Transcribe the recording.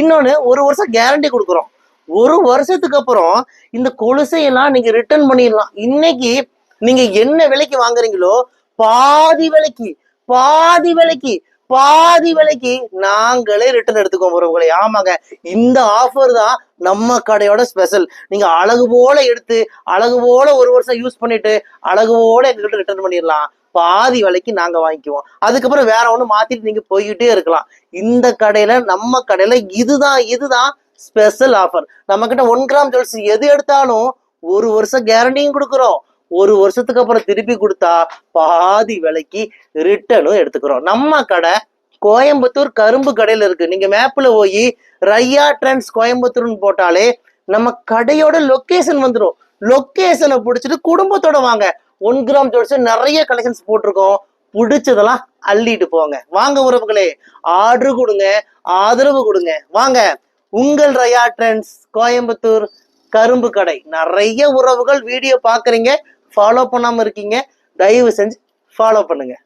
இன்னொன்னு ஒரு வருஷம் கேரண்டி கொடுக்குறோம். ஒரு வருஷத்துக்கு அப்புறம் இந்த கொலுசையெல்லாம் நீங்க ரிட்டர்ன் பண்ணிடலாம். இன்னைக்கு நீங்க என்ன விலைக்கு வாங்குறீங்களோ பாதி விலைக்கு பாதி விலைக்கு பாதி விலைக்கு நாங்களே ரிட்டர்ன் எடுத்துக்கோம் உறவுகளை. ஆமாங்க இந்த ஆஃபர் தான் நம்ம கடையோட ஸ்பெஷல் நீங்க அழகு போல எடுத்து அழகு போல ஒரு வருஷம் யூஸ் பண்ணிட்டு அழகு போல எங்ககிட்ட ரிட்டர்ன் பண்ணிடலாம். பாதி விலைக்கு நாங்க வாங்கிக்குவோம். அதுக்கப்புறம் வேற ஒண்ணு மாத்திட்டு நீங்க போய்கிட்டே இருக்கலாம். இந்த கடையில நம்ம கடையில இதுதான் இதுதான் ஸ்பெஷல் ஆஃபர் நம்ம கிட்ட ஒன் கிராம் ஜுவல்ஸ் எது எடுத்தாலும் ஒரு வருஷம் கேரண்டியும் கொடுக்குறோம். ஒரு வருஷத்துக்கு அப்புறம் திருப்பி கொடுத்தா பாதி விலைக்கு ரிட்டனும் எடுத்துக்கிறோம். நம்ம கடை கோயம்புத்தூர் கரும்பு கடையில இருக்கு. நீங்க மேப்ல போய் ரையா ட்ரெண்ட்ஸ் கோயம்புத்தூர்னு போட்டாலே நம்ம கடையோட லொக்கேஷன் வந்துடும் லொக்கேஷனை பிடிச்சிட்டு குடும்பத்தோட வாங்க. ஒன் கிராம் ஜுவல்ஸ் நிறைய கலெக்ஷன்ஸ் போட்டிருக்கோம். பிடிச்சதெல்லாம் அள்ளிட்டு போங்க. வாங்க உறவுகளே ஆர்டர் கொடுங்க ஆதரவு கொடுங்க. வாங்க உங்கள் ரயா ட்ரெண்ட்ஸ் கோயம்புத்தூர் கரும்பு கடை. நிறைய உறவுகள் வீடியோ பார்க்குறீங்க ஃபாலோ பண்ணாமல் இருக்கீங்க. தயவு செஞ்சு ஃபாலோ பண்ணுங்கள்